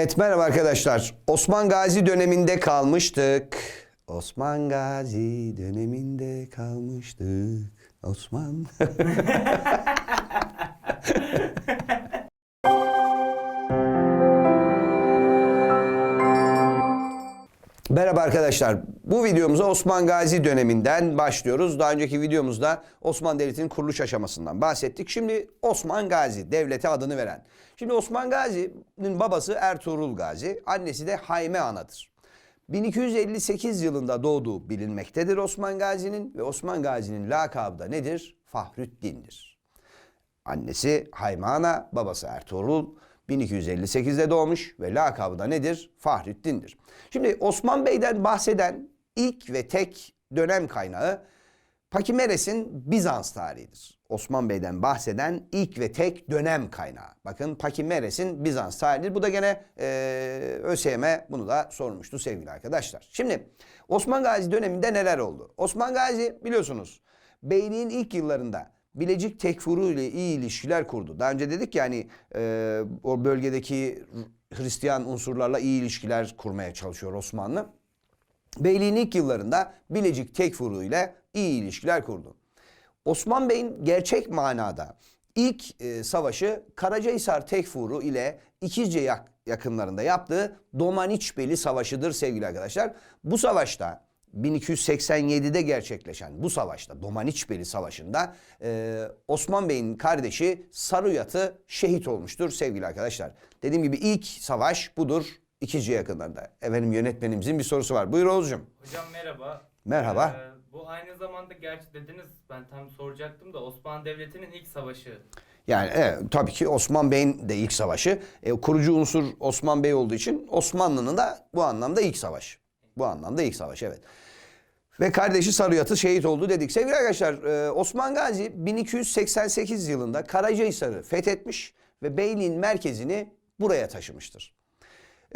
Evet merhaba arkadaşlar. Osman Gazi döneminde kalmıştık. Osman Gazi döneminde kalmıştık. Osman. Merhaba arkadaşlar. Bu videomuza Osman Gazi döneminden başlıyoruz. Daha önceki videomuzda Osmanlı Devleti'nin kuruluş aşamasından bahsettik. Şimdi Osman Gazi, devlete adını veren. Şimdi Osman Gazi'nin babası Ertuğrul Gazi, annesi de Hayme Ana'dır. 1258 yılında doğduğu bilinmektedir Osman Gazi'nin ve Osman Gazi'nin lakabı da nedir? Fahrüddin'dir. Annesi Hayme Ana, babası Ertuğrul. 1258'de doğmuş ve lakabı da nedir? Fahrettin'dir. Şimdi Osman Bey'den bahseden ilk ve tek dönem kaynağı Pakimeres'in Bizans tarihidir. Osman Bey'den bahseden ilk ve tek dönem kaynağı. Bakın Pakimeres'in Bizans tarihidir. Bu da gene e, ÖSYM bunu da sormuştu sevgili arkadaşlar. Şimdi Osman Gazi döneminde neler oldu? Osman Gazi biliyorsunuz beyliğin ilk yıllarında Bilecik Tekfuru ile iyi ilişkiler kurdu. Daha önce dedik yani e, o bölgedeki Hristiyan unsurlarla iyi ilişkiler kurmaya çalışıyor Osmanlı. Beyliğin ilk yıllarında Bilecik Tekfuru ile iyi ilişkiler kurdu. Osman Bey'in gerçek manada ilk e, savaşı Karacahisar Tekfuru ile İkizce yak- yakınlarında yaptığı Domaniçbeli Savaşı'dır sevgili arkadaşlar. Bu savaşta 1287'de gerçekleşen bu savaşta Domaniçbeli Savaşı'nda e, Osman Bey'in kardeşi Sarıyat'ı şehit olmuştur sevgili arkadaşlar. Dediğim gibi ilk savaş budur İkizce yakınlarında. Efendim yönetmenimizin bir sorusu var. Buyur Oğuz'cum. Hocam merhaba. Merhaba. Ee, bu aynı zamanda gerçi dediniz ben tam soracaktım da Osmanlı Devleti'nin ilk savaşı. Yani evet, tabii ki Osman Bey'in de ilk savaşı. E, kurucu unsur Osman Bey olduğu için Osmanlı'nın da bu anlamda ilk savaş. Bu anlamda ilk savaş evet. Ve kardeşi Sarıyat'ı şehit oldu dedik. Sevgili arkadaşlar e, Osman Gazi 1288 yılında Karacahisar'ı fethetmiş ve beyliğin merkezini buraya taşımıştır.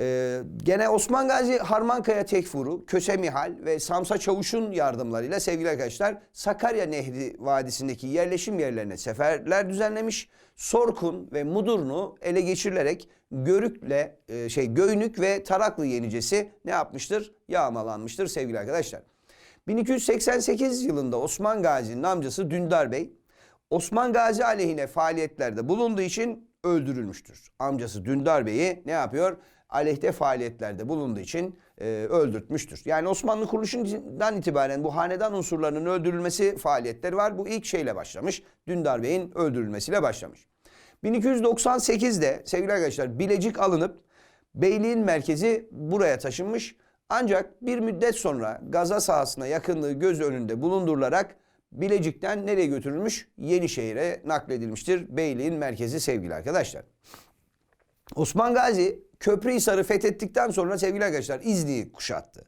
Ee, gene Osman Gazi Harmankaya Tekfuru, Köse Mihal ve Samsa Çavuş'un yardımlarıyla sevgili arkadaşlar Sakarya Nehri Vadisi'ndeki yerleşim yerlerine seferler düzenlemiş. Sorkun ve Mudurnu ele geçirilerek Görük'le e, şey Göynük ve Taraklı yenicesi ne yapmıştır? Yağmalanmıştır sevgili arkadaşlar. 1288 yılında Osman Gazi'nin amcası Dündar Bey Osman Gazi aleyhine faaliyetlerde bulunduğu için öldürülmüştür. Amcası Dündar Bey'i ne yapıyor? Aleyhte faaliyetlerde bulunduğu için e, öldürtmüştür. Yani Osmanlı kuruluşundan itibaren bu hanedan unsurlarının öldürülmesi faaliyetleri var. Bu ilk şeyle başlamış. Dündar Bey'in öldürülmesiyle başlamış. 1298'de sevgili arkadaşlar Bilecik alınıp beyliğin merkezi buraya taşınmış. Ancak bir müddet sonra Gaza sahasına yakınlığı göz önünde bulundurularak Bilecik'ten nereye götürülmüş? Yenişehir'e nakledilmiştir. Beyliğin merkezi sevgili arkadaşlar. Osman Gazi Köprühisar'ı fethettikten sonra sevgili arkadaşlar İzni'yi kuşattı.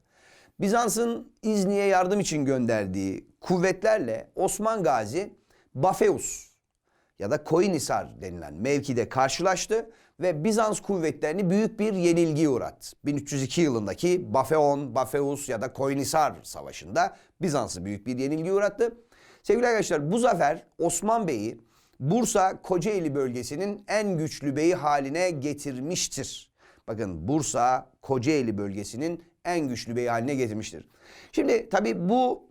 Bizans'ın İzni'ye yardım için gönderdiği kuvvetlerle Osman Gazi Bafeus ya da Koyunhisar denilen mevkide karşılaştı ve Bizans kuvvetlerini büyük bir yenilgiye uğrattı. 1302 yılındaki Bafeon, Bafeus ya da Koyunhisar savaşında Bizans'ı büyük bir yenilgiye uğrattı. Sevgili arkadaşlar bu zafer Osman Bey'i Bursa Kocaeli bölgesinin en güçlü beyi haline getirmiştir. Bakın Bursa Kocaeli bölgesinin en güçlü beyi haline getirmiştir. Şimdi tabii bu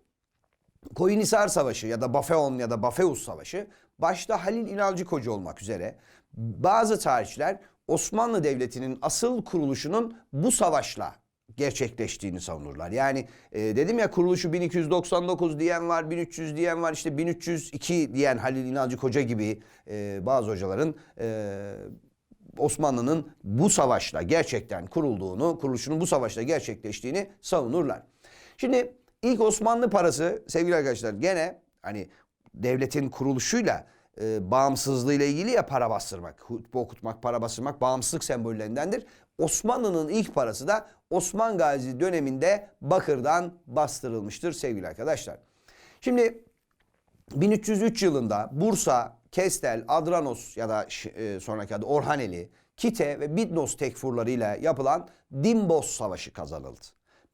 Koyunhisar Savaşı ya da Bafeon ya da Bafeus Savaşı başta Halil İnalcı Koca olmak üzere bazı tarihçiler Osmanlı Devleti'nin asıl kuruluşunun bu savaşla gerçekleştiğini savunurlar. Yani e, dedim ya kuruluşu 1299 diyen var, 1300 diyen var, işte 1302 diyen Halil İnalcı Koca gibi e, bazı hocaların e, Osmanlı'nın bu savaşla gerçekten kurulduğunu, kuruluşunun bu savaşla gerçekleştiğini savunurlar. Şimdi ilk Osmanlı parası sevgili arkadaşlar gene hani devletin kuruluşuyla e, bağımsızlığıyla ilgili ya para bastırmak, hutbe okutmak, para bastırmak bağımsızlık sembollerindendir. Osmanlı'nın ilk parası da Osman Gazi döneminde Bakır'dan bastırılmıştır sevgili arkadaşlar. Şimdi 1303 yılında Bursa, Kestel, Adranos ya da e, sonraki adı Orhaneli, Kite ve Bidnos tekfurlarıyla yapılan Dimbos Savaşı kazanıldı.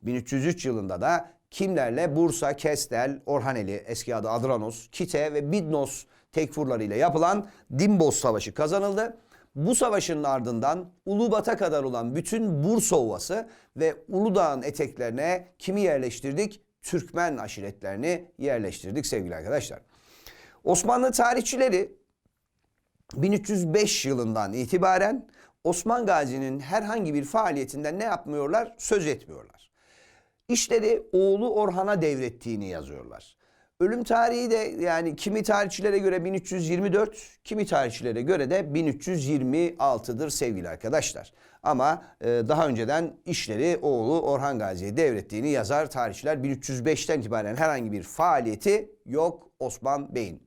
1303 yılında da kimlerle Bursa, Kestel, Orhaneli, eski adı Adranos, Kite ve Bidnos tekfurlarıyla yapılan Dimbos Savaşı kazanıldı. Bu savaşın ardından Ulubat'a kadar olan bütün Bursa Ovası ve Uludağ'ın eteklerine kimi yerleştirdik? Türkmen aşiretlerini yerleştirdik sevgili arkadaşlar. Osmanlı tarihçileri 1305 yılından itibaren Osman Gazi'nin herhangi bir faaliyetinden ne yapmıyorlar? Söz etmiyorlar. İşleri oğlu Orhan'a devrettiğini yazıyorlar. Ölüm tarihi de yani kimi tarihçilere göre 1324, kimi tarihçilere göre de 1326'dır sevgili arkadaşlar. Ama e, daha önceden işleri oğlu Orhan Gazi'ye devrettiğini yazar tarihçiler. 1305'ten itibaren herhangi bir faaliyeti yok Osman Bey'in.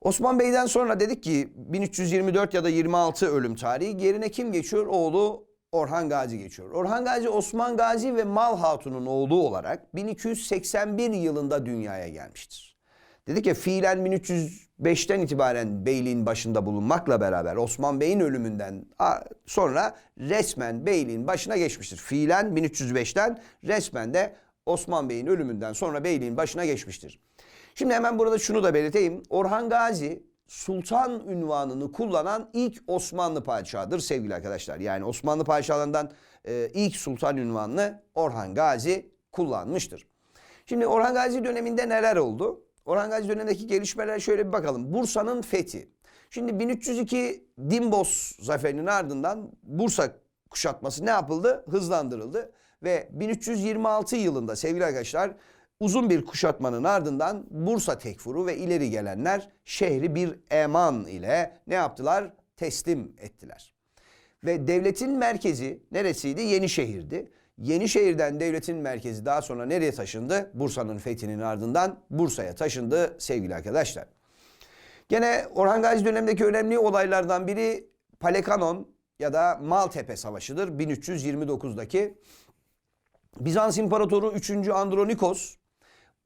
Osman Bey'den sonra dedik ki 1324 ya da 26 ölüm tarihi. Yerine kim geçiyor? Oğlu Orhan Gazi geçiyor. Orhan Gazi Osman Gazi ve Mal Hatun'un oğlu olarak 1281 yılında dünyaya gelmiştir. Dedik ya fiilen 1305'ten itibaren beyliğin başında bulunmakla beraber Osman Bey'in ölümünden sonra resmen beyliğin başına geçmiştir. Fiilen 1305'ten resmen de Osman Bey'in ölümünden sonra beyliğin başına geçmiştir. Şimdi hemen burada şunu da belirteyim. Orhan Gazi sultan ünvanını kullanan ilk Osmanlı padişahıdır sevgili arkadaşlar. Yani Osmanlı padişahlarından e, ilk sultan ünvanını Orhan Gazi kullanmıştır. Şimdi Orhan Gazi döneminde neler oldu? Orhan Gazi dönemindeki gelişmeler şöyle bir bakalım. Bursa'nın fethi. Şimdi 1302 Dimbos zaferinin ardından Bursa kuşatması ne yapıldı? Hızlandırıldı. Ve 1326 yılında sevgili arkadaşlar uzun bir kuşatmanın ardından Bursa tekfuru ve ileri gelenler şehri bir eman ile ne yaptılar? Teslim ettiler. Ve devletin merkezi neresiydi? Yenişehir'di. Yenişehir'den devletin merkezi daha sonra nereye taşındı? Bursa'nın fethinin ardından Bursa'ya taşındı sevgili arkadaşlar. Gene Orhan Gazi dönemindeki önemli olaylardan biri Palekanon ya da Maltepe Savaşı'dır 1329'daki. Bizans İmparatoru 3. Andronikos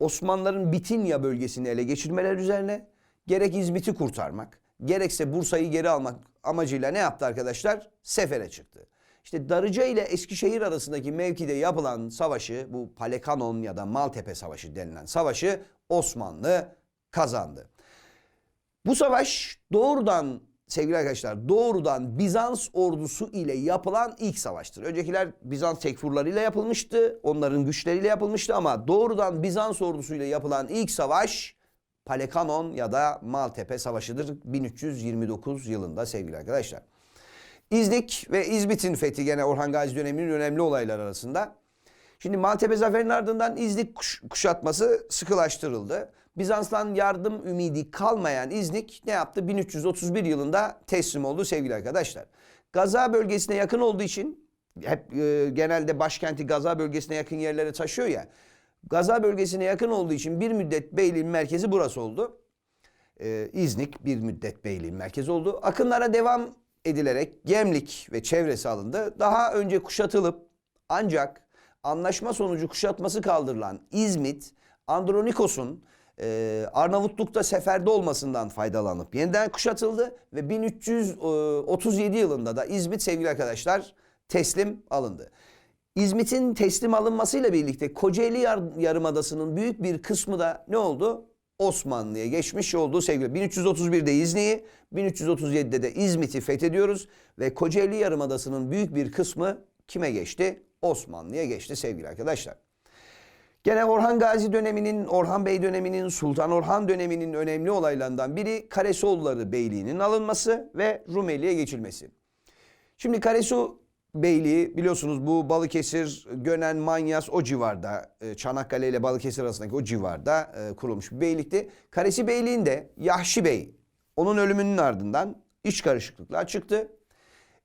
Osmanlıların Bitinya bölgesini ele geçirmeler üzerine gerek İzmit'i kurtarmak, gerekse Bursa'yı geri almak amacıyla ne yaptı arkadaşlar? Sefere çıktı. İşte Darıca ile Eskişehir arasındaki mevkide yapılan savaşı, bu Palekanon ya da Maltepe Savaşı denilen savaşı Osmanlı kazandı. Bu savaş doğrudan sevgili arkadaşlar doğrudan Bizans ordusu ile yapılan ilk savaştır. Öncekiler Bizans tekfurlarıyla yapılmıştı. Onların güçleriyle yapılmıştı ama doğrudan Bizans ordusuyla yapılan ilk savaş Palekanon ya da Maltepe Savaşı'dır 1329 yılında sevgili arkadaşlar. İznik ve İzmit'in fethi gene Orhan Gazi döneminin önemli olaylar arasında. Şimdi Maltepe Zaferi'nin ardından İznik kuş- kuşatması sıkılaştırıldı. Bizans'tan yardım ümidi kalmayan İznik ne yaptı? 1331 yılında teslim oldu sevgili arkadaşlar. Gaza bölgesine yakın olduğu için hep e, genelde başkenti Gaza bölgesine yakın yerlere taşıyor ya. Gaza bölgesine yakın olduğu için bir müddet beyliğin merkezi burası oldu. Ee, İznik bir müddet beyliğin merkezi oldu. Akınlara devam edilerek Gemlik ve çevresi alındı. Daha önce kuşatılıp ancak anlaşma sonucu kuşatması kaldırılan İzmit, Andronikos'un e, Arnavutluk'ta seferde olmasından faydalanıp yeniden kuşatıldı ve 1337 yılında da İzmit sevgili arkadaşlar teslim alındı. İzmit'in teslim alınmasıyla birlikte Kocaeli Yar- Yarımadası'nın büyük bir kısmı da ne oldu? Osmanlı'ya geçmiş oldu sevgili. 1331'de İznik'i, 1337'de de İzmit'i fethediyoruz ve Kocaeli Yarımadası'nın büyük bir kısmı kime geçti? Osmanlı'ya geçti sevgili arkadaşlar. Gene Orhan Gazi döneminin, Orhan Bey döneminin, Sultan Orhan döneminin önemli olaylarından biri Karesoğulları Beyliği'nin alınması ve Rumeli'ye geçilmesi. Şimdi Karesu Beyliği biliyorsunuz bu Balıkesir, Gönen, Manyas o civarda, e, Çanakkale ile Balıkesir arasındaki o civarda e, kurulmuş bir beylikti. Karesi Beyliği'nde Yahşi Bey, onun ölümünün ardından iç karışıklıklar çıktı.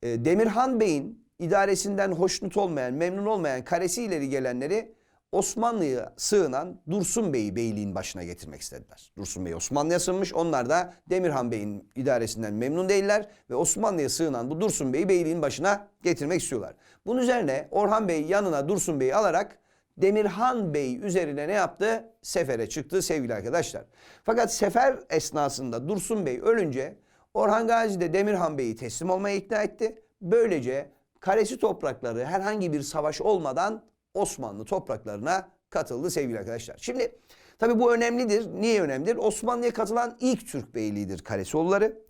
E, Demirhan Bey'in idaresinden hoşnut olmayan, memnun olmayan karesi ileri gelenleri Osmanlı'ya sığınan Dursun Bey'i beyliğin başına getirmek istediler. Dursun Bey Osmanlı'ya sığınmış. Onlar da Demirhan Bey'in idaresinden memnun değiller ve Osmanlı'ya sığınan bu Dursun Bey'i beyliğin başına getirmek istiyorlar. Bunun üzerine Orhan Bey yanına Dursun Bey'i alarak Demirhan Bey üzerine ne yaptı? Sefere çıktı sevgili arkadaşlar. Fakat sefer esnasında Dursun Bey ölünce Orhan Gazi de Demirhan Bey'i teslim olmaya ikna etti. Böylece karesi toprakları herhangi bir savaş olmadan Osmanlı topraklarına katıldı sevgili arkadaşlar. Şimdi tabii bu önemlidir. Niye önemlidir? Osmanlı'ya katılan ilk Türk beyliğidir Karesoğulları.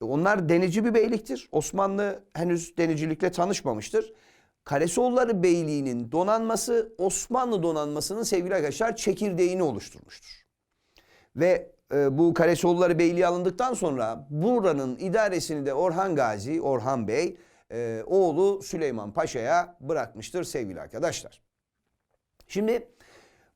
Onlar denici bir beyliktir. Osmanlı henüz denicilikle tanışmamıştır. Kalesoğulları Beyliği'nin donanması Osmanlı donanmasının sevgili arkadaşlar çekirdeğini oluşturmuştur. Ve e, bu Kalesoğulları Beyliği alındıktan sonra buranın idaresini de Orhan Gazi, Orhan Bey, e, oğlu Süleyman Paşa'ya bırakmıştır sevgili arkadaşlar. Şimdi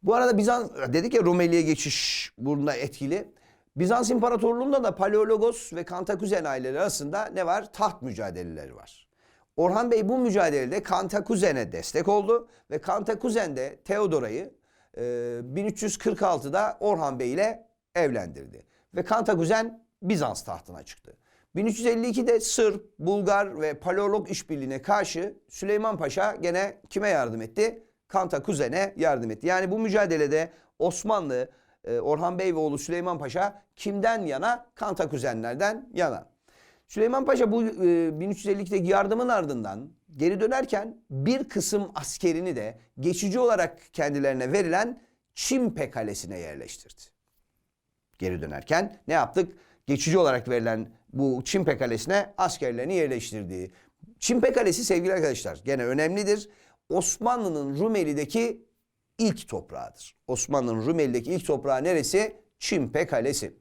bu arada Bizans dedik ya Rumeli'ye geçiş bunda etkili. Bizans İmparatorluğu'nda da Paleologos ve Kantakuzen aileleri arasında ne var? Taht mücadeleleri var. Orhan Bey bu mücadelede Kantakuzen'e destek oldu ve Kantakuzen de Theodora'yı e, 1346'da Orhan Bey ile evlendirdi. Ve Kantakuzen Bizans tahtına çıktı. 1352'de Sırp, Bulgar ve Paleolog işbirliğine karşı Süleyman Paşa gene kime yardım etti? Kantakuzen'e yardım etti. Yani bu mücadelede Osmanlı, e, Orhan Bey ve oğlu Süleyman Paşa kimden yana? Kantakuzenlerden yana. Süleyman Paşa bu e, 1352'deki yardımın ardından geri dönerken bir kısım askerini de geçici olarak kendilerine verilen Çimpe Kalesi'ne yerleştirdi. Geri dönerken ne yaptık? Geçici olarak verilen bu Çimpe Kalesi'ne askerlerini yerleştirdi. Çimpe Kalesi sevgili arkadaşlar gene önemlidir. Osmanlı'nın Rumeli'deki ilk toprağıdır. Osmanlı'nın Rumeli'deki ilk toprağı neresi? Çimpe Kalesi.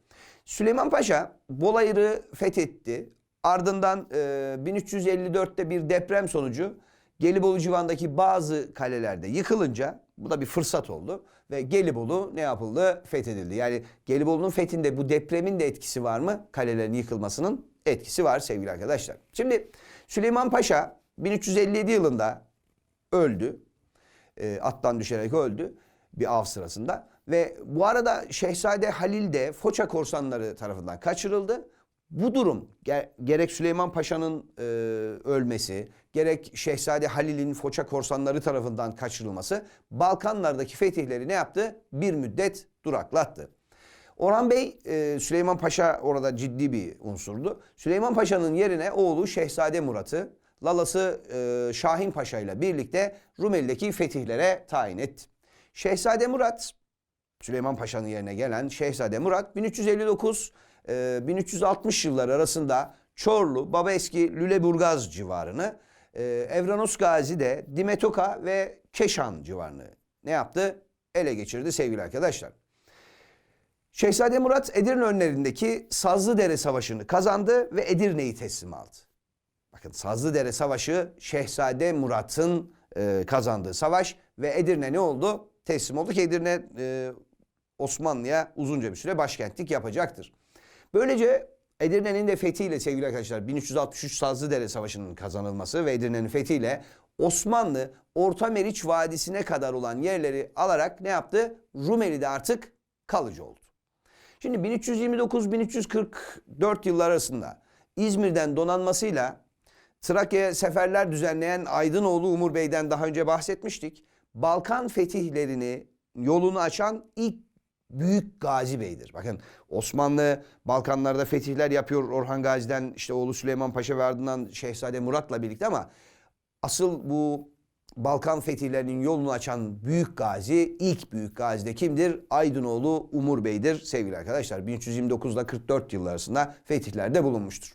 Süleyman Paşa Bolayır'ı fethetti. Ardından e, 1354'te bir deprem sonucu Gelibolu civarındaki bazı kalelerde yıkılınca bu da bir fırsat oldu ve Gelibolu ne yapıldı? Fethedildi. Yani Gelibolu'nun fethinde bu depremin de etkisi var mı? Kalelerin yıkılmasının etkisi var sevgili arkadaşlar. Şimdi Süleyman Paşa 1357 yılında öldü. E, attan düşerek öldü bir av sırasında. Ve bu arada Şehzade Halil de Foça korsanları tarafından kaçırıldı. Bu durum ge- gerek Süleyman Paşa'nın e, ölmesi, gerek Şehzade Halil'in Foça korsanları tarafından kaçırılması Balkanlardaki fetihleri ne yaptı? Bir müddet duraklattı. Orhan Bey, e, Süleyman Paşa orada ciddi bir unsurdu. Süleyman Paşa'nın yerine oğlu Şehzade Murat'ı, lalası e, Şahin Paşa ile birlikte Rumeli'deki fetihlere tayin etti. Şehzade Murat, Süleyman Paşa'nın yerine gelen Şehzade Murat 1359 e, 1360 yılları arasında Çorlu, Babaeski, Lüleburgaz civarını, e, Evranos Gazi de Dimetoka ve Keşan civarını ne yaptı? Ele geçirdi sevgili arkadaşlar. Şehzade Murat Edirne önlerindeki Sazlıdere Savaşı'nı kazandı ve Edirne'yi teslim aldı. Bakın Sazlıdere Savaşı Şehzade Murat'ın e, kazandığı savaş ve Edirne ne oldu? Teslim oldu ki Edirne e, Osmanlı'ya uzunca bir süre başkentlik yapacaktır. Böylece Edirne'nin de fethiyle sevgili arkadaşlar 1363 Sazlıdere Savaşı'nın kazanılması ve Edirne'nin fethiyle Osmanlı Orta Meriç Vadisi'ne kadar olan yerleri alarak ne yaptı? Rumeli'de artık kalıcı oldu. Şimdi 1329-1344 yıllar arasında İzmir'den donanmasıyla Trakya'ya seferler düzenleyen Aydınoğlu Umur Bey'den daha önce bahsetmiştik. Balkan fetihlerini yolunu açan ilk büyük Gazi Bey'dir. Bakın Osmanlı Balkanlarda fetihler yapıyor Orhan Gazi'den işte oğlu Süleyman Paşa ve ardından Şehzade Murat'la birlikte ama asıl bu Balkan fetihlerinin yolunu açan büyük gazi, ilk büyük gazi de kimdir? Aydınoğlu Umur Bey'dir sevgili arkadaşlar. 1329 ile 44 yıl arasında fetihlerde bulunmuştur.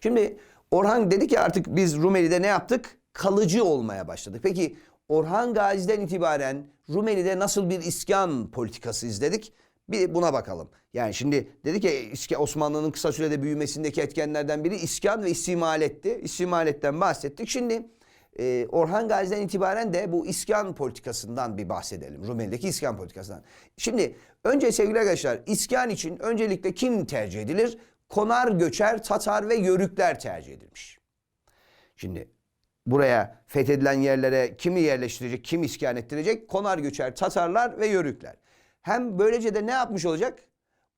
Şimdi Orhan dedi ki artık biz Rumeli'de ne yaptık? Kalıcı olmaya başladık. Peki Orhan Gazi'den itibaren Rumeli'de nasıl bir iskan politikası izledik? Bir buna bakalım. Yani şimdi dedik ya İska- Osmanlı'nın kısa sürede büyümesindeki etkenlerden biri iskan ve istimaletti. İstimaletten bahsettik. Şimdi e, Orhan Gazi'den itibaren de bu iskan politikasından bir bahsedelim. Rumeli'deki iskan politikasından. Şimdi önce sevgili arkadaşlar iskan için öncelikle kim tercih edilir? Konar göçer, Tatar ve Yörükler tercih edilmiş. Şimdi buraya fethedilen yerlere kimi yerleştirecek, kim iskan ettirecek? Konar göçer, Tatarlar ve Yörükler. Hem böylece de ne yapmış olacak?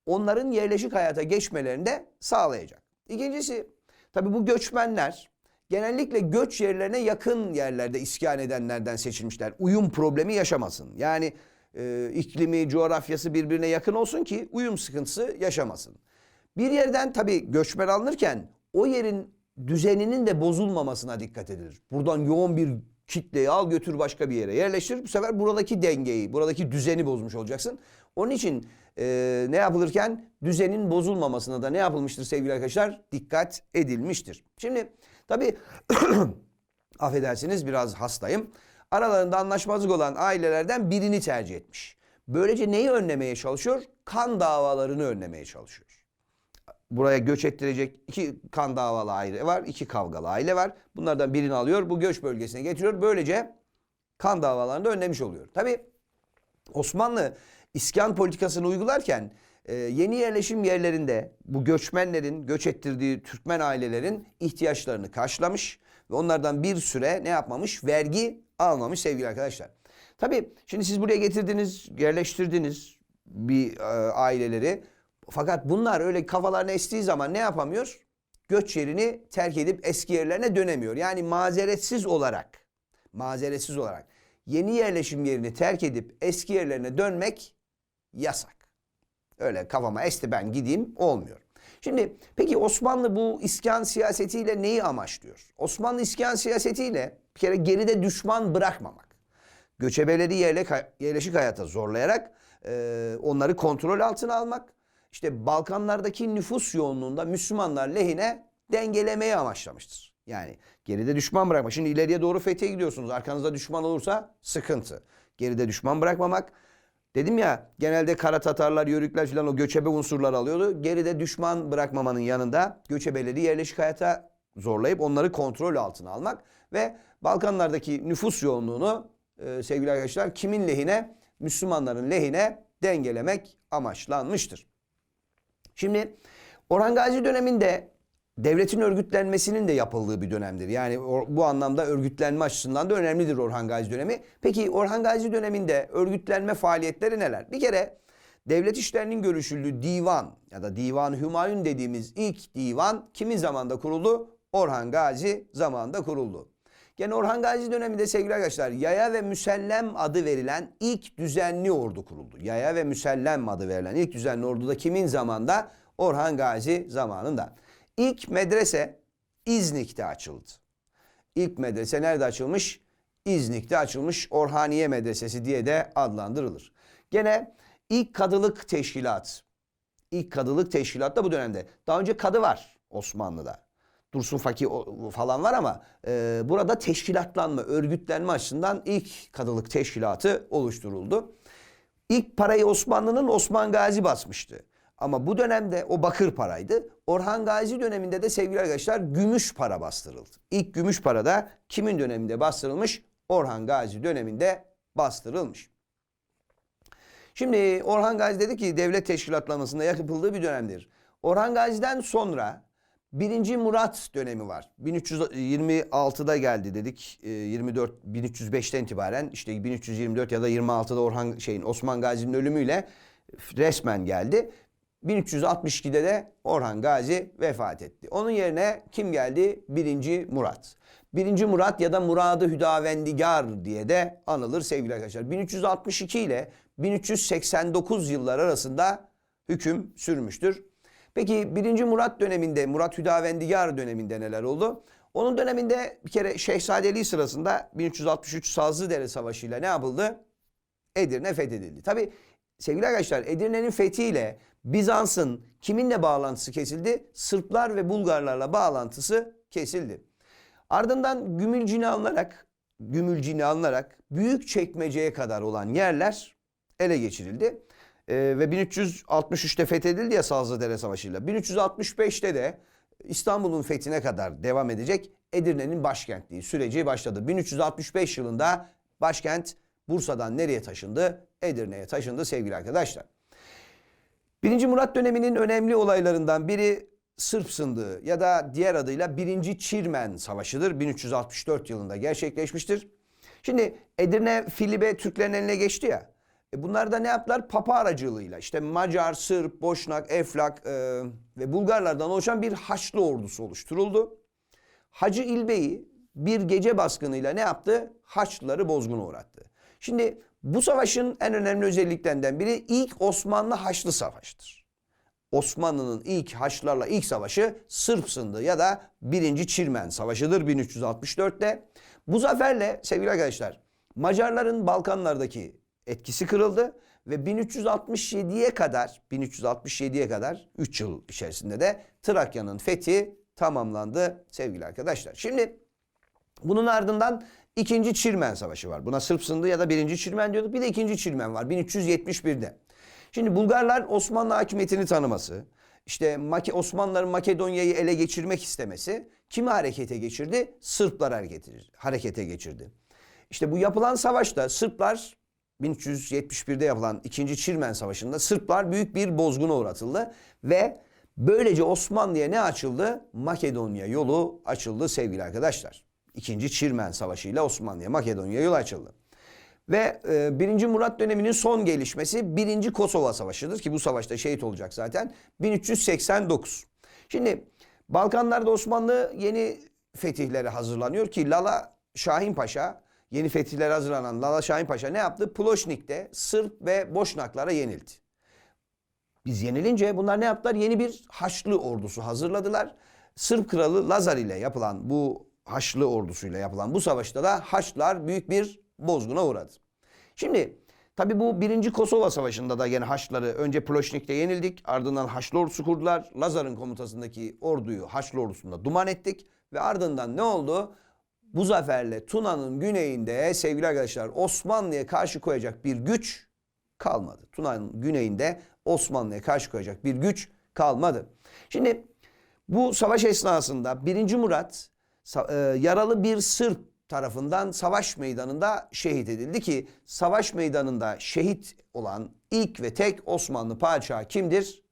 Onların yerleşik hayata geçmelerini de sağlayacak. İkincisi tabii bu göçmenler genellikle göç yerlerine yakın yerlerde iskan edenlerden seçilmişler. Uyum problemi yaşamasın. Yani e, iklimi, coğrafyası birbirine yakın olsun ki uyum sıkıntısı yaşamasın. Bir yerden tabii göçmen alınırken o yerin düzeninin de bozulmamasına dikkat edilir. Buradan yoğun bir kitleyi al götür başka bir yere yerleştir. Bu sefer buradaki dengeyi, buradaki düzeni bozmuş olacaksın. Onun için e, ne yapılırken düzenin bozulmamasına da ne yapılmıştır sevgili arkadaşlar? Dikkat edilmiştir. Şimdi tabii affedersiniz biraz hastayım. Aralarında anlaşmazlık olan ailelerden birini tercih etmiş. Böylece neyi önlemeye çalışıyor? Kan davalarını önlemeye çalışıyor. Buraya göç ettirecek iki kan davalı aile var, iki kavgalı aile var. Bunlardan birini alıyor, bu göç bölgesine getiriyor. Böylece kan davalarını da önlemiş oluyor. Tabii Osmanlı iskan politikasını uygularken e, yeni yerleşim yerlerinde bu göçmenlerin, göç ettirdiği Türkmen ailelerin ihtiyaçlarını karşılamış ve onlardan bir süre ne yapmamış? Vergi almamış sevgili arkadaşlar. Tabii şimdi siz buraya getirdiniz, yerleştirdiniz bir e, aileleri. Fakat bunlar öyle kafalarına estiği zaman ne yapamıyor? Göç yerini terk edip eski yerlerine dönemiyor. Yani mazeretsiz olarak, mazeretsiz olarak yeni yerleşim yerini terk edip eski yerlerine dönmek yasak. Öyle kafama esti ben gideyim olmuyor. Şimdi peki Osmanlı bu iskan siyasetiyle neyi amaçlıyor? Osmanlı iskan siyasetiyle bir kere geride düşman bırakmamak. Göçebeleri yerle, yerleşik hayata zorlayarak e, onları kontrol altına almak. İşte Balkanlardaki nüfus yoğunluğunda Müslümanlar lehine dengelemeyi amaçlamıştır. Yani geride düşman bırakmak. Şimdi ileriye doğru fethe gidiyorsunuz. Arkanızda düşman olursa sıkıntı. Geride düşman bırakmamak. Dedim ya genelde Kara Tatarlar, Yörükler falan o göçebe unsurlar alıyordu. Geride düşman bırakmamanın yanında göçebeleri yerleşik hayata zorlayıp onları kontrol altına almak ve Balkanlardaki nüfus yoğunluğunu e, sevgili arkadaşlar kimin lehine? Müslümanların lehine dengelemek amaçlanmıştır. Şimdi Orhan Gazi döneminde devletin örgütlenmesinin de yapıldığı bir dönemdir. Yani bu anlamda örgütlenme açısından da önemlidir Orhan Gazi dönemi. Peki Orhan Gazi döneminde örgütlenme faaliyetleri neler? Bir kere devlet işlerinin görüşüldüğü divan ya da Divan Hümayun dediğimiz ilk divan kimin zamanında kuruldu? Orhan Gazi zamanında kuruldu. Gene Orhan Gazi döneminde sevgili arkadaşlar Yaya ve Müsellem adı verilen ilk düzenli ordu kuruldu. Yaya ve Müsellem adı verilen ilk düzenli ordu da kimin zamanında? Orhan Gazi zamanında. İlk medrese İznik'te açıldı. İlk medrese nerede açılmış? İznik'te açılmış Orhaniye Medresesi diye de adlandırılır. Gene ilk kadılık teşkilat. İlk kadılık teşkilat da bu dönemde. Daha önce kadı var Osmanlı'da. Dursun Fakih falan var ama e, burada teşkilatlanma, örgütlenme açısından ilk kadılık teşkilatı oluşturuldu. İlk parayı Osmanlı'nın Osman Gazi basmıştı. Ama bu dönemde o bakır paraydı. Orhan Gazi döneminde de sevgili arkadaşlar gümüş para bastırıldı. İlk gümüş para da kimin döneminde bastırılmış? Orhan Gazi döneminde bastırılmış. Şimdi Orhan Gazi dedi ki devlet teşkilatlamasında yapıldığı bir dönemdir. Orhan Gazi'den sonra 1. Murat dönemi var. 1326'da geldi dedik. Ee, 24 1305'ten itibaren işte 1324 ya da 26'da Orhan şeyin Osman Gazi'nin ölümüyle resmen geldi. 1362'de de Orhan Gazi vefat etti. Onun yerine kim geldi? 1. Murat. 1. Murat ya da Muradı Hüdavendigar diye de anılır sevgili arkadaşlar. 1362 ile 1389 yıllar arasında hüküm sürmüştür. Peki 1. Murat döneminde, Murat Hüdavendigar döneminde neler oldu? Onun döneminde bir kere Şehzadeliği sırasında 1363 Sazlıdere Savaşı ile ne yapıldı? Edirne fethedildi. Tabi sevgili arkadaşlar Edirne'nin fethiyle Bizans'ın kiminle bağlantısı kesildi? Sırplar ve Bulgarlarla bağlantısı kesildi. Ardından Gümülcini alınarak, Gümülcini alınarak büyük çekmeceye kadar olan yerler ele geçirildi. Ee, ve 1363'te fethedildi ya Sazlıdere Savaşı'yla. 1365'te de İstanbul'un fethine kadar devam edecek Edirne'nin başkentliği süreci başladı. 1365 yılında başkent Bursa'dan nereye taşındı? Edirne'ye taşındı sevgili arkadaşlar. Birinci Murat döneminin önemli olaylarından biri Sırp Sındığı ya da diğer adıyla 1. Çirmen Savaşı'dır. 1364 yılında gerçekleşmiştir. Şimdi Edirne Filibe Türklerin eline geçti ya. E bunlar da ne yaptılar? Papa aracılığıyla işte Macar, Sırp, Boşnak, Eflak e, ve Bulgarlardan oluşan bir Haçlı ordusu oluşturuldu. Hacı İlbey'i bir gece baskınıyla ne yaptı? Haçlıları bozguna uğrattı. Şimdi bu savaşın en önemli özelliklerinden biri ilk Osmanlı Haçlı Savaşı'dır. Osmanlı'nın ilk Haçlılarla ilk savaşı Sırp Sındı ya da 1. Çirmen Savaşı'dır 1364'te. Bu zaferle sevgili arkadaşlar Macarların Balkanlardaki etkisi kırıldı ve 1367'ye kadar 1367'ye kadar 3 yıl içerisinde de Trakya'nın fethi tamamlandı sevgili arkadaşlar. Şimdi bunun ardından ikinci Çirmen Savaşı var. Buna Sırp Sındı ya da birinci Çirmen diyorduk. Bir de ikinci Çirmen var 1371'de. Şimdi Bulgarlar Osmanlı hakimiyetini tanıması, işte Osmanlıların Makedonya'yı ele geçirmek istemesi kimi harekete geçirdi? Sırplar harekete, harekete geçirdi. İşte bu yapılan savaşta Sırplar 1371'de yapılan 2. Çirmen Savaşı'nda Sırplar büyük bir bozguna uğratıldı ve böylece Osmanlı'ya ne açıldı? Makedonya yolu açıldı sevgili arkadaşlar. 2. Çirmen Savaşı ile Osmanlı'ya Makedonya yolu açıldı. Ve e, 1. Murat döneminin son gelişmesi 1. Kosova Savaşı'dır ki bu savaşta şehit olacak zaten 1389. Şimdi Balkanlarda Osmanlı yeni fetihlere hazırlanıyor ki Lala Şahin Paşa yeni fetihlere hazırlanan Lala Şahin Paşa ne yaptı? Ploşnik'te Sırp ve Boşnaklara yenildi. Biz yenilince bunlar ne yaptılar? Yeni bir Haçlı ordusu hazırladılar. Sırp kralı Lazar ile yapılan bu Haçlı ordusuyla yapılan bu savaşta da Haçlılar büyük bir bozguna uğradı. Şimdi tabi bu birinci Kosova Savaşı'nda da yine Haçlıları önce Ploşnik'te yenildik. Ardından Haçlı ordusu kurdular. Lazar'ın komutasındaki orduyu Haçlı ordusunda duman ettik. Ve ardından ne oldu? Bu zaferle Tuna'nın güneyinde sevgili arkadaşlar Osmanlı'ya karşı koyacak bir güç kalmadı. Tuna'nın güneyinde Osmanlı'ya karşı koyacak bir güç kalmadı. Şimdi bu savaş esnasında 1. Murat e, yaralı bir Sırp tarafından savaş meydanında şehit edildi ki savaş meydanında şehit olan ilk ve tek Osmanlı padişahı kimdir?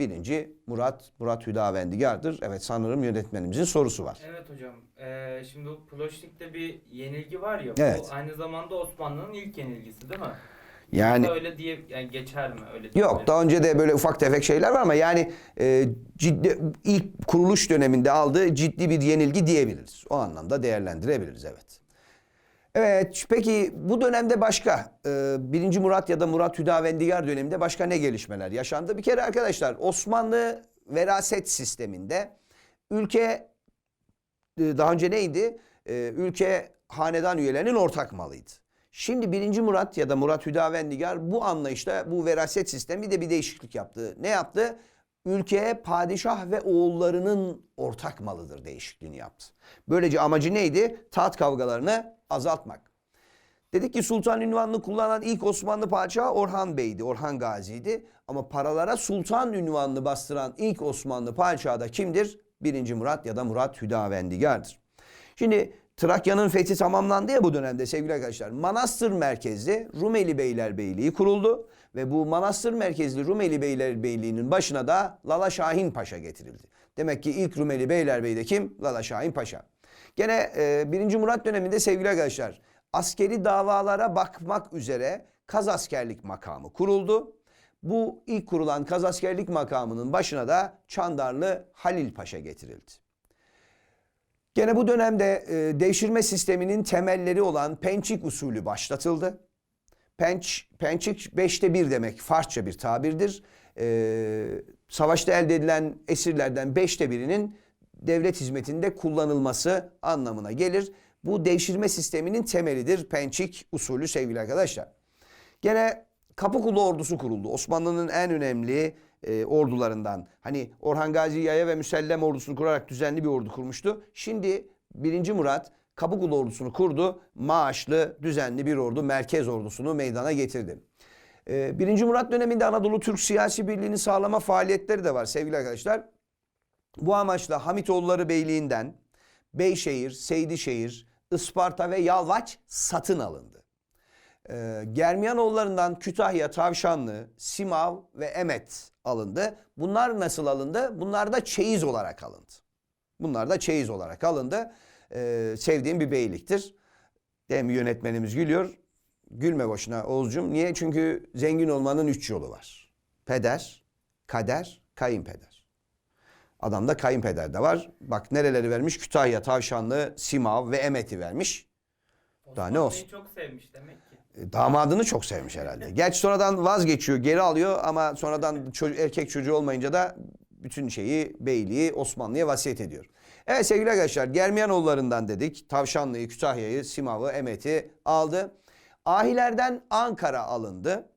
1. Murat, Murat Hüdavendigar'dır. Evet sanırım yönetmenimizin sorusu var. Evet hocam. Ee, şimdi Ploşnik'te bir yenilgi var ya. Evet. Bu aynı zamanda Osmanlı'nın ilk yenilgisi değil mi? Yani da öyle diye yani geçer mi? Öyle Yok diyebiliriz. daha önce de böyle ufak tefek şeyler var ama yani e, ciddi ilk kuruluş döneminde aldığı ciddi bir yenilgi diyebiliriz. O anlamda değerlendirebiliriz evet. Evet peki bu dönemde başka e, 1. Murat ya da Murat Hüdavendigar döneminde başka ne gelişmeler yaşandı? Bir kere arkadaşlar Osmanlı veraset sisteminde ülke e, daha önce neydi? E, ülke hanedan üyelerinin ortak malıydı. Şimdi 1. Murat ya da Murat Hüdavendigar bu anlayışta bu veraset sistemi de bir değişiklik yaptı. Ne yaptı? Ülkeye padişah ve oğullarının ortak malıdır değişikliğini yaptı. Böylece amacı neydi? Taht kavgalarını azaltmak. Dedik ki sultan ünvanını kullanan ilk Osmanlı padişahı Orhan Bey'di, Orhan Gazi'ydi. Ama paralara sultan ünvanını bastıran ilk Osmanlı padişahı da kimdir? 1. Murat ya da Murat Hüdavendigar'dır. Şimdi Trakya'nın fethi tamamlandı ya bu dönemde sevgili arkadaşlar. Manastır merkezli Rumeli Beylerbeyliği kuruldu. Ve bu manastır merkezli Rumeli Beylerbeyliği'nin başına da Lala Şahin Paşa getirildi. Demek ki ilk Rumeli Beylerbeyi de kim? Lala Şahin Paşa. Gene e, 1. Murat döneminde sevgili arkadaşlar askeri davalara bakmak üzere kaz askerlik makamı kuruldu. Bu ilk kurulan kaz askerlik makamının başına da Çandarlı Halil Paşa getirildi. Gene bu dönemde e, devşirme sisteminin temelleri olan pençik usulü başlatıldı. Penç, pençik 5'te 1 demek Farsça bir tabirdir. E, savaşta elde edilen esirlerden 5'te birinin devlet hizmetinde kullanılması anlamına gelir. Bu devşirme sisteminin temelidir pençik usulü sevgili arkadaşlar. Gene Kapıkulu ordusu kuruldu. Osmanlı'nın en önemli e, ordularından. Hani Orhan Gazi Yaya ve Müsellem ordusunu kurarak düzenli bir ordu kurmuştu. Şimdi 1. Murat Kapıkulu ordusunu kurdu. Maaşlı, düzenli bir ordu, merkez ordusunu meydana getirdi. E, 1. Murat döneminde Anadolu Türk siyasi birliğini sağlama faaliyetleri de var sevgili arkadaşlar. Bu amaçla Hamitoğulları Beyliği'nden Beyşehir, Seydişehir, Isparta ve Yalvaç satın alındı. Ee, Germiyanoğullarından Kütahya, Tavşanlı, Simav ve Emet alındı. Bunlar nasıl alındı? Bunlar da çeyiz olarak alındı. Bunlar da çeyiz olarak alındı. Ee, sevdiğim bir beyliktir. Mi? Yönetmenimiz gülüyor. Gülme boşuna Oğuzcum. Niye? Çünkü zengin olmanın üç yolu var. Peder, kader, kayınpeder. Adamda kayınpeder de var. Bak nereleri vermiş? Kütahya, Tavşanlı, Simav ve Emet'i vermiş. Daha ne olsun? çok sevmiş demek ki. E, Damadını çok sevmiş herhalde. Gerçi sonradan vazgeçiyor, geri alıyor ama sonradan çocuk, erkek çocuğu olmayınca da bütün şeyi, beyliği Osmanlı'ya vasiyet ediyor. Evet sevgili arkadaşlar, Germiyanoğullarından dedik. Tavşanlı'yı, Kütahya'yı, Simav'ı, Emet'i aldı. Ahilerden Ankara alındı.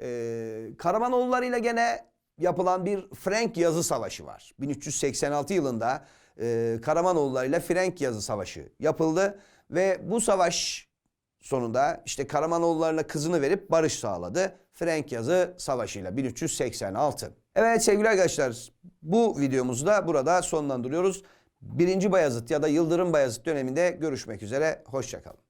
Ee, Karamanoğulları ile gene yapılan bir Frank yazı savaşı var. 1386 yılında e, Karamanoğulları ile Frank yazı savaşı yapıldı ve bu savaş sonunda işte Karamanoğullarına kızını verip barış sağladı. Frank yazı savaşıyla 1386. Evet sevgili arkadaşlar bu videomuzu da burada sonlandırıyoruz. Birinci Bayezid ya da Yıldırım Bayezid döneminde görüşmek üzere. Hoşçakalın.